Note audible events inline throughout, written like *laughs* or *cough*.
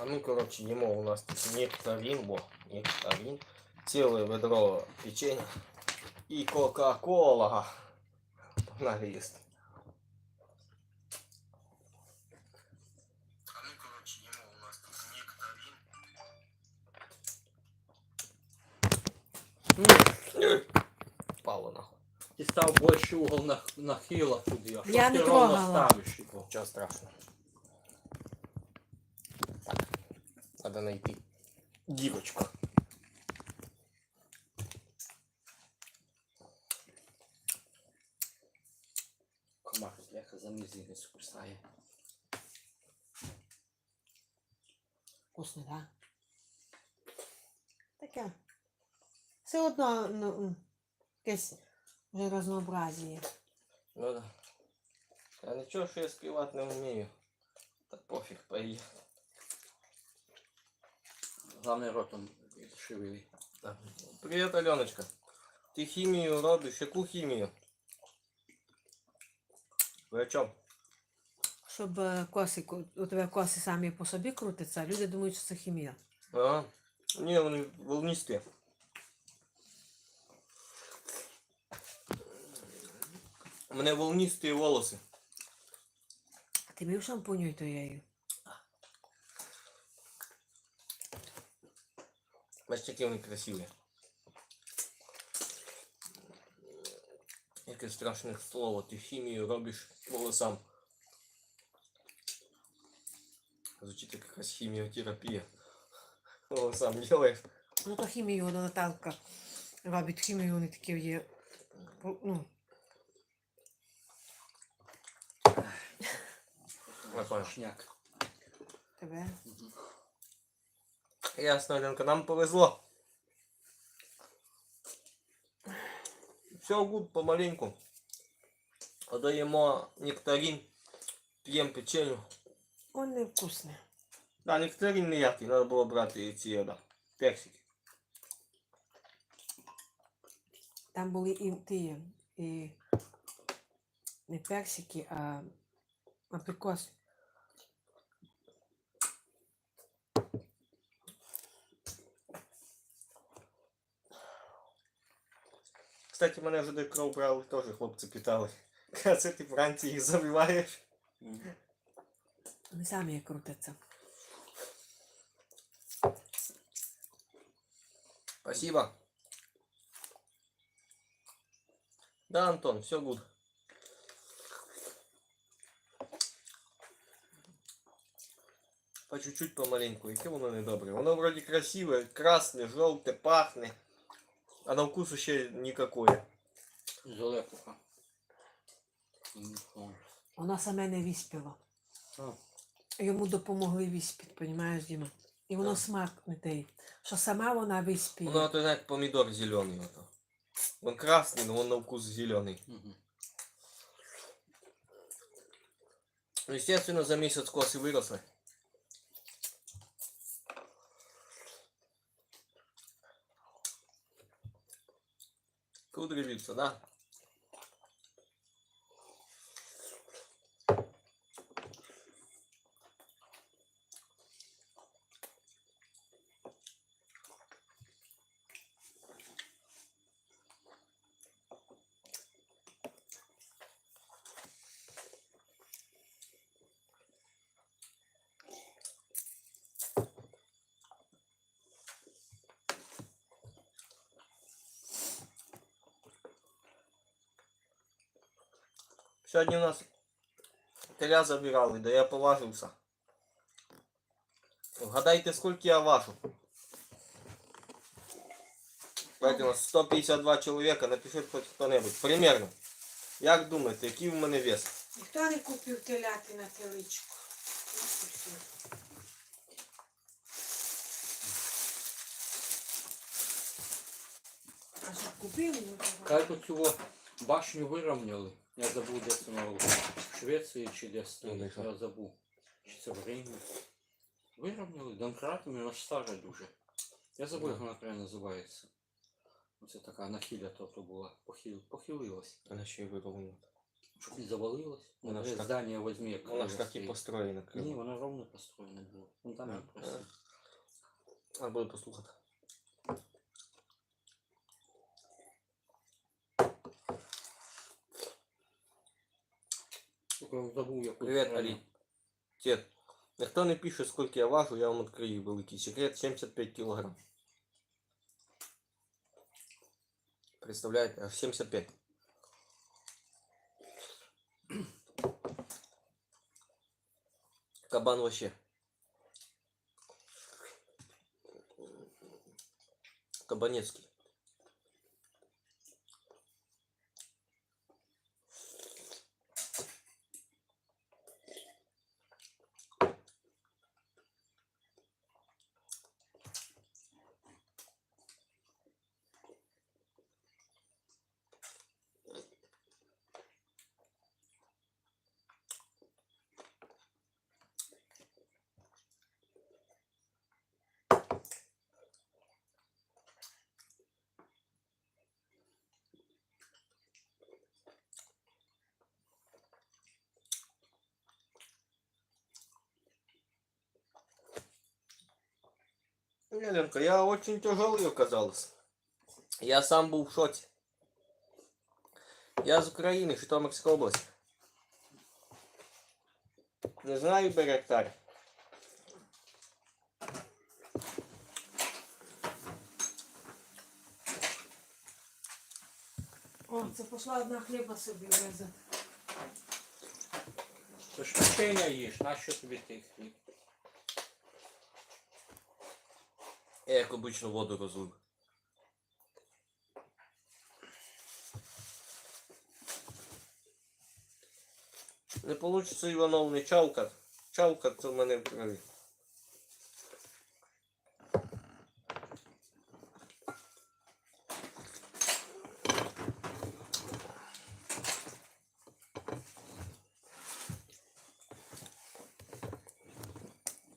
А ми, коротше, їмо у нас тут нектарин, бо нектарин, ціле ведро печення і Кока-Кола. Погнали їсти. А ми, коротше, їмо у нас тут нектарин. Пало нахуй. Ти став більше угол на, нахила туди, а Я що не ти ровно трогала. ставиш його? Ничего страшного. Так, надо найти дирочку. Комар, бляха, за мізинець кусає. Вкусно, так? Таке. Все одно, ну, якесь вже разнообразіє. Ну да. А ничего, что я спевать не умею. Да пофиг, поехали. Главне ротом шевели. Да. Привет, Аленочка. Ты химию робишь? Яку химию? Вы о чем? Щоб е, коси, ку- у тебе коси самі по собі крутяться, люди думають, що це хімія. А? Не, вони волнистые. У мене волнистые волосы. А ти мив шампуню твоєю? Бачите, які вони красиві. Яке страшне слово, ти хімію робиш волосам. Звучить як якась хіміотерапія. Волосам делаєш. Ну то хімію, вона Наталка робить хімію, вони такі є. Ну, Я понял. Ясно, Аленка, нам повезло. Все гуд помаленьку. Подаємо нектарин, п'ємо печеню. Он не вкусне. Да, нектарин ніякий, треба було брати ці да, персики. Там були і ті, і не персики, а априкоси. Кстати, мене вже до кров брали, теж хлопці питали. А це ти *laughs* вранці їх забиваєш? Вони самі як крутяться. Спасибо. Да, Антон, все гуд. По чуть-чуть помаленьку. Яке воно недобре. Воно вроде красиве, красне, жовте, пахне. А на вкусу ще никакое. Зелекуха. М, Вона саме не виспіла. о. Йому допомогли виспіти, розумієш, Діма? І воно Так. смак не той. Що сама вона виспіє. Воно то як помідор зелений. Ото. Он красный, но он на вкус зеленый. Мгм. Ну, естественно, за месяц косы выросли. Tudo, Virgílio, dá? Сьогодні у нас теля забирали, да я поважився. Вгадайте, скільки я важу. Давайте у нас 152 чоловіка, напишіть хоч хто-небудь. Примерно. Як думаєте, який в мене вес? Ніхто не купив теляти на теличку. А що купили? Как тут цього башню вирівняли. Я забув, де це мало. В Швеції чи десь. Ну, де що? Я забув. Чи це в Римі. Вирівняли домкратами, вона ж стара дуже. Я забув, як вона правильно називається. Оце така нахиля тобто була. Похил, похилилась. Вона ще й виповнена. Чтоб не завалилось. Вона Ну, ж так- здание возьми, як Вона ж так і стоїть. построєна. Ні, воно ровно построєно було. Фундамент Да. просто. А буду послухати. Тільки я забув, яку Привіт, сторону. Алі. Дед, ніхто не пише, скільки я важу, я вам відкрию великий секрет. 75 кілограм. Представляєте, аж 75. Кабан вообще. Кабанецкий. Ленка, я очень тяжелый оказалась. Я сам был в шоке. Я з України, Житомирська область. Не знаю Беректар. О, це пішла одна хліба собі везет. Ти ж печення їш, нащо тобі той хліб? Я як обично воду розлив. Не получится Іванов не чавкат. Чавкат це в мене в крові.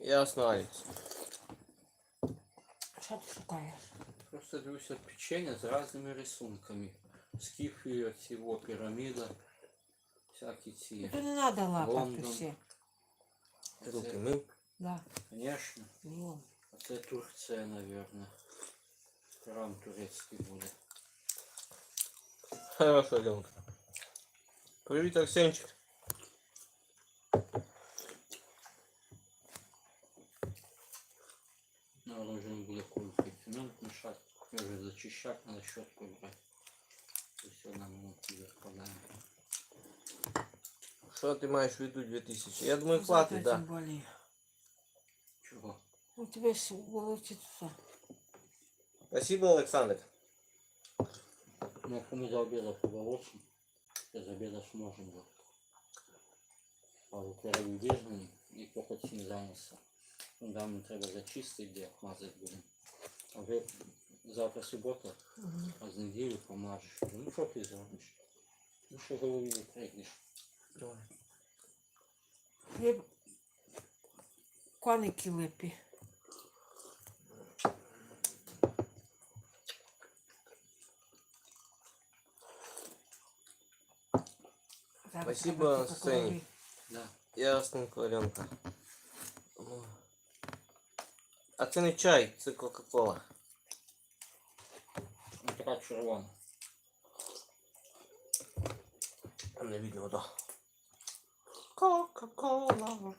Я знаю. Що ти шукаєш? Просто дивлюся печення з різними рисунками. Скіфи, цього піраміда, всякі ці. Тут не треба лапати Лондон. всі. Руки Це, мив. Да. звісно, Вон. це Турція, мабуть. Храм турецький буде. Хорошо, Ленка. Привіт, Арсенчик. Наверное, вже не буде кульки. Цемент мішати. Я вже зачищати, треба щотку брати. І все на минуту відкладаємо. Що ти маєш в виду 2000? Я думаю, Завтра хватить, да. тим более. Чого? У тебе ж волочиться. Спасибо, Олександр. Ну, якщо ми за обіда поболочимо, то з обіда зможемо. А у перевідізмені і поки цим зайнявся. Фундамент треба зачистити, де мазати будемо. А вже завтра субота, Мгм. а з неділі помажеш. Ну що ти зробиш? Ну що голові не прийдеш. Хліб. Коники липі. Зараз Спасибо, треба тільки Сені. кольори. Да. Ясненько, Ленка. Ну. А це не чай, це Кока-Кола. Така червона. Не видно, да. Кока-Кола.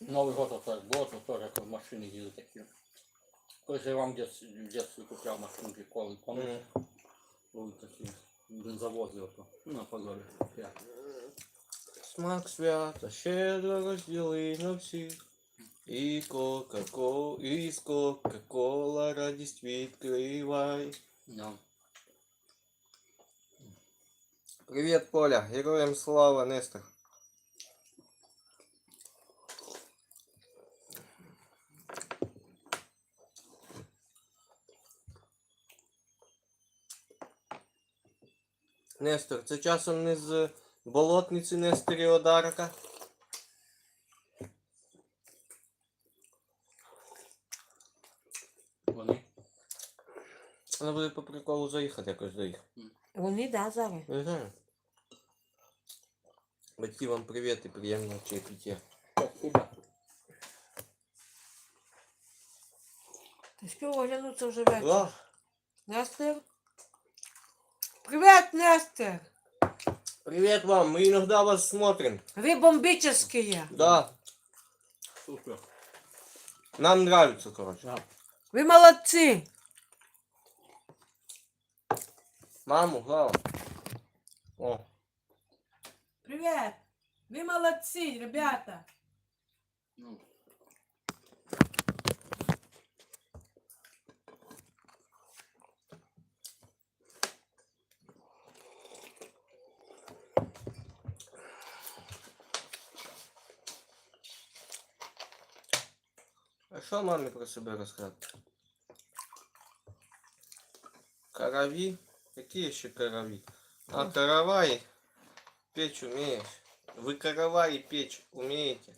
Новий год так було, то теж як в машині їду такі. Колись я вам в дитинстві- в дитинстві купляв машину приколи, пам'ятаєте? Були такі бензовози ото, ну, на. Я. Смак свята щедро розділи на всіх. І Кока-Кола, і з Кока-Кола радість відкривай. Да. Привіт, Коля, героям слава, Нестор. Нестор, це часом не з болотниці Несторі Одарка? Вони Вона буде по приколу заїхати якось до їх. Вони, да, зараз. Не знаю. Батьки вам привіт і приємного чаепития. Спасибо. Ти спів оглянуться вже вечір. Да. Нестер? Привет, Нестер! Привет вам, мы иногда вас смотрим. Ви бомбические. Да, Супер. нам нравится, короче. Да. Ви молодці. Маму, главное. О, Привет. Ви молодці, ребята. Ну, а что маме про себя рассказать? Карави? Какие еще карави? А, каравай. Печь умеешь. Вы каравай печь умеете?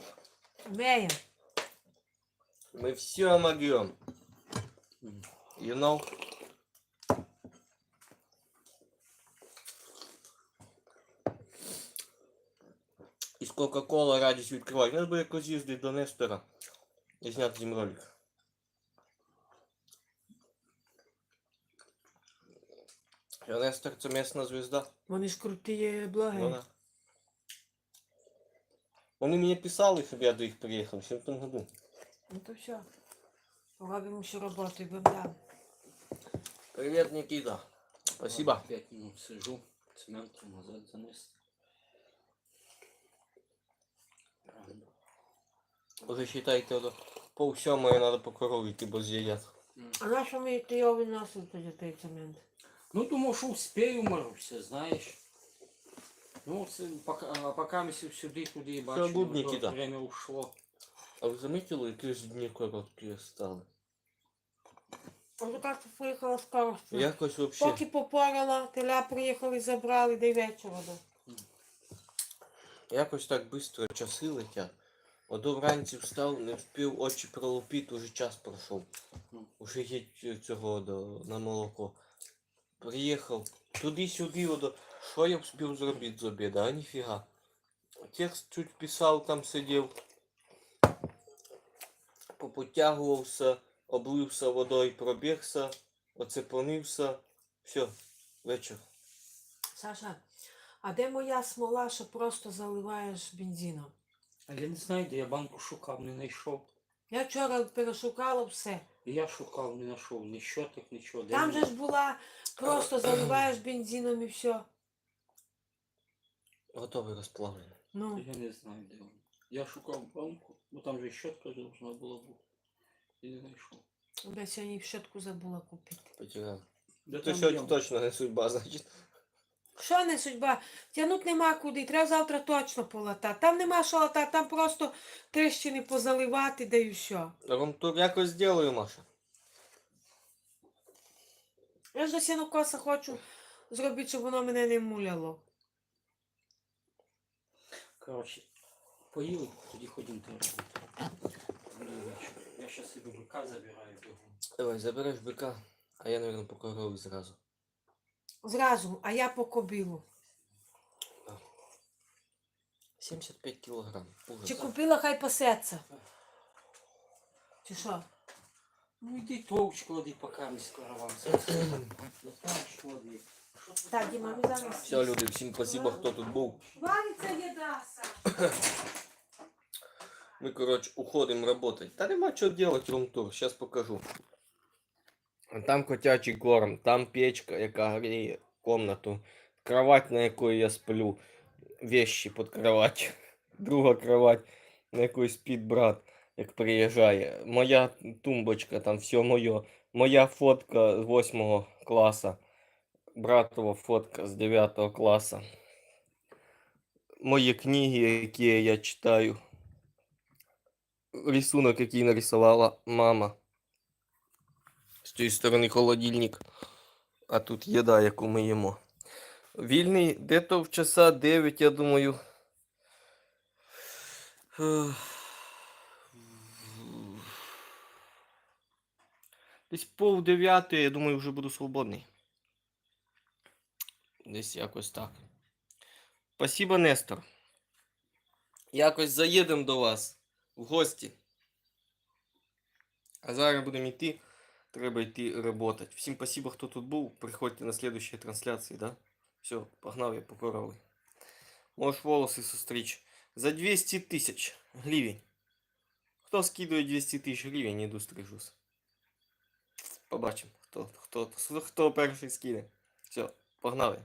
Вміємо. Мы все могем. м. You know? Із Кока-Кола радість відкривати. Треба буде якось їздити до Нестора і зняти з ним ролик. А Нестор це місна звізда. Вони ж круті блогери. Вона. Вони мені писали, щоб я до їх приїхав ще в тому году. Ну то все. Робимо всю роботу і будемо. Привіт, Никита. Спасибо. Пять минут сижу, цементом назад занес. Уже считайте, до пол сьомої треба по корові йти, бо з'їдять. А на що ми ти його виносили тоді той цемент? Ну, думал, что успею, Маруся, знаешь. Ну, це пока, пока ми сюди, туди бачимо, буде, Нікіта. время ушло. А ви замітили, які ж дні короткі стали? Так що приїхала скорості. Якось вообще. Поки попорала, теля приїхали, забрали, де вечора. до. Якось так швидко часи летять. Одо вранці встав, не встиг очі пролупити, уже час пройшов. Уже їдь цього до, на молоко. Приїхав туди-сюди. Що я встиг зробити з обіду, а ніфіга. Текст чуть писав, там сидів. Попотягувався, облився водою, пробігся, оцепонився. Все, вечір. Саша, а де моя смола, що просто заливаєш бензином? А я не знаю, де я банку шукав, не знайшов. Я вчора перешукала все. І я шукав, не знайшов ні щоток, нічого. Де Там вони? же ж була, просто заливаєш бензином і все. Готовий розплавлений. Ну, Я не знаю, де вони. Я шукав банку, бо там же щотка должна була бути. І не знайшов. де сьогодні щотку забула купити. Потеряв. Де То там сьогодні є? точно не судьба, значить. Що не судьба? Тянуть нема куди, треба завтра точно полатати. Там нема що латати, там просто тріщини позаливати, да і все. Ромтур якось зроблю, Маша. Я ж до сінокоса хочу зробити, щоб воно мене не муляло. Коротше, поїли, тоді ходім ти. Я зараз собі бика забираю бігом. Давай, забереш бика, а я, наверное, по корові зразу. Зразу, а я по кобілу. 75 кілограм. Ужас. Чи купила, хай пасеться. Чи що? Ну йди товч клади, поки ми скоро вам Так, Діма, ми зараз. Все, люди, всім спасибо, хто тут був. Вариться їда, Саша. Ми, коротше, уходимо работать. Та нема що делать, Ромтур, зараз покажу. Там котячий корм, там печка, яка гріє комнату, кровать, на якої я сплю, вещи під кровать, *laughs* друга кровать, на якій спить брат, як приїжджає. Моя тумбочка, там все моє. Моя фотка з 8 класу, братова фотка з 9 класу. Мої книги, які я читаю рисунок, який нарисувала мама. З цієї сторони холодильник, а тут їда, яку ми їмо. Вільний дето в часа 9, я думаю. Десь пов дев'ятої, я думаю, вже буду свободний. Десь якось так. Спасибо, Нестор. Якось заїдемо до вас в гості. А зараз будемо йти. Треба йти работать. Всім спасибо, хто тут був. Приходьте на следующие трансляції, да? Все, погнав я покоровий. Можеш волоси состричь. За 200 тисяч гривень. Хто скидує 200 тисяч гривень, іду стрижусь. Побачимо, хто, хто, хто, хто перший скине. Все, погнали.